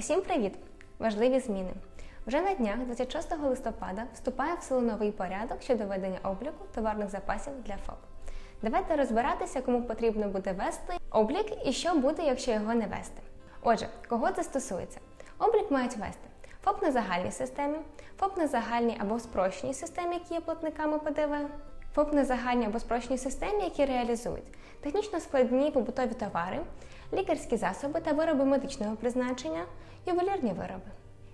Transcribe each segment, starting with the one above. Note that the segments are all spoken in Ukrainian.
Усім привіт! Важливі зміни. Вже на днях, 26 листопада, вступає в силу новий порядок щодо ведення обліку товарних запасів для ФОП. Давайте розбиратися, кому потрібно буде вести облік і що буде, якщо його не вести. Отже, кого це стосується? Облік мають вести ФОП на загальній системі, ФОП на загальній або спрощеній системі, які є платниками ПДВ, ФОП на загальній або спрощеній системі, які реалізують технічно складні побутові товари, лікарські засоби та вироби медичного призначення, ювелірні вироби.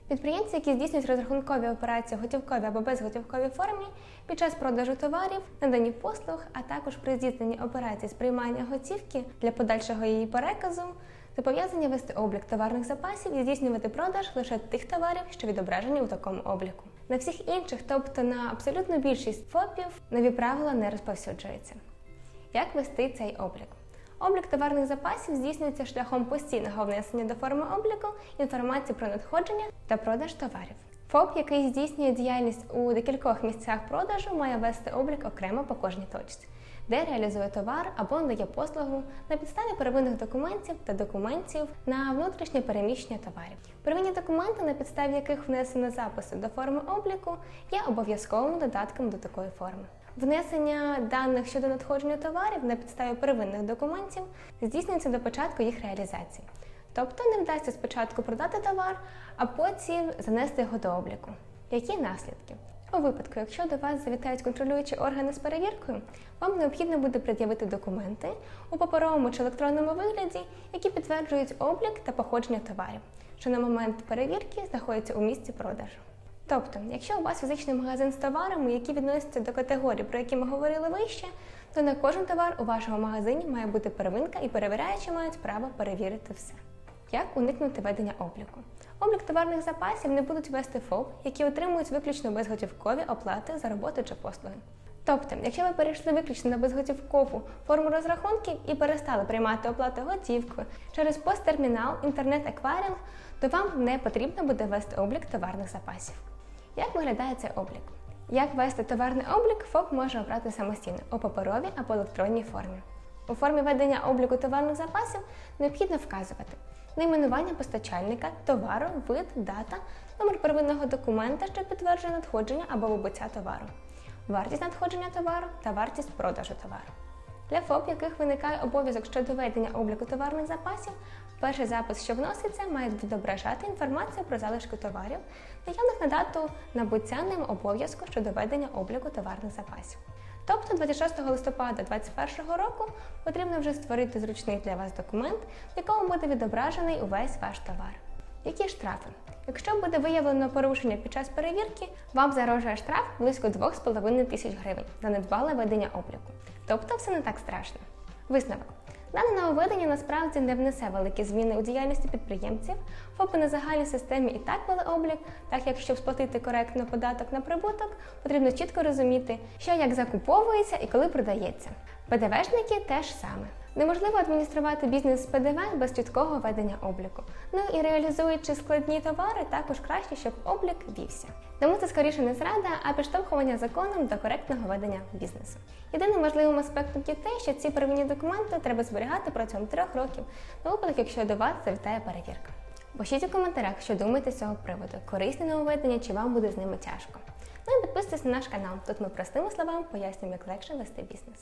Підприємці, які здійснюють розрахункові операції в готівковій або безготівковій формі під час продажу товарів, надані послуг, а також при здійсненні операцій з приймання готівки для подальшого її переказу, зобов'язані вести облік товарних запасів і здійснювати продаж лише тих товарів, що відображені у такому обліку. На всіх інших, тобто на абсолютну більшість ФОПів, нові правила не розповсюджуються. Як вести цей облік? Облік товарних запасів здійснюється шляхом постійного внесення до форми обліку інформації про надходження та продаж товарів. ФОП, який здійснює діяльність у декількох місцях продажу, має вести облік окремо по кожній точці, де реалізує товар або надає послугу на підставі первинних документів та документів на внутрішнє переміщення товарів. Первинні документи, на підставі яких внесено записи до форми обліку, є обов'язковим додатком до такої форми. Внесення даних щодо надходження товарів на підставі первинних документів здійснюється до початку їх реалізації. Тобто не вдасться спочатку продати товар, а потім занести його до обліку. Які наслідки? У випадку, якщо до вас завітають контролюючі органи з перевіркою, вам необхідно буде пред'явити документи у паперовому чи електронному вигляді, які підтверджують облік та походження товарів, що на момент перевірки знаходяться у місці продажу. Тобто, якщо у вас фізичний магазин з товарами, які відносяться до категорії, про які ми говорили вище, то на кожен товар у вашому магазині має бути первинка і перевіряючі мають право перевірити все. Як уникнути ведення обліку? Облік товарних запасів не будуть вести ФОП, які отримують виключно безготівкові оплати за роботу чи послуги. Тобто, якщо ви перейшли виключно на безготівкову форму розрахунків і перестали приймати оплату готівкою через посттермінал, інтернет-еквайринг, то вам не потрібно буде вести облік товарних запасів. Як виглядає цей облік? Як вести товарний облік, ФОП може обрати самостійно у паперовій або електронній формі. У формі ведення обліку товарних запасів необхідно вказувати найменування постачальника, товару, вид, дата, номер первинного документа, що підтверджує надходження або вибуття товару, вартість надходження товару та вартість продажу товару. Для ФОП, яких виникає обов'язок щодо ведення обліку товарних запасів, перший запис, що вноситься, має відображати інформацію про залишки товарів, наявних на дату набуття ним обов'язку щодо ведення обліку товарних запасів. Тобто 26 листопада 2021 року потрібно вже створити зручний для вас документ, в якому буде відображений увесь ваш товар. Які штрафи? Якщо буде виявлено порушення під час перевірки, вам загрожує штраф близько 2,5 тисяч гривень за недбале ведення обліку. Тобто все не так страшно. Висновок. Дане нововведення насправді не внесе великі зміни у діяльності підприємців, ФОПи на загальній системі і так вели облік, так як щоб сплатити коректно податок на прибуток, потрібно чітко розуміти, що як закуповується і коли продається. ПДВшники теж саме. Неможливо адмініструвати бізнес з ПДВ без чіткого ведення обліку. Ну і реалізуючи складні товари, також краще, щоб облік вівся. Тому це скоріше не зрада, а підштовхування законом до коректного ведення бізнесу. Єдиним важливим аспектом є те, що ці первинні документи треба зберігати протягом трьох років, на випадок, якщо до вас завітає перевірка. Пишіть у коментарях, що думаєте з цього приводу, корисне нововведення чи вам буде з ними тяжко. Ну і підписуйтесь на наш канал. Тут ми простими словами пояснюємо, як легше вести бізнес.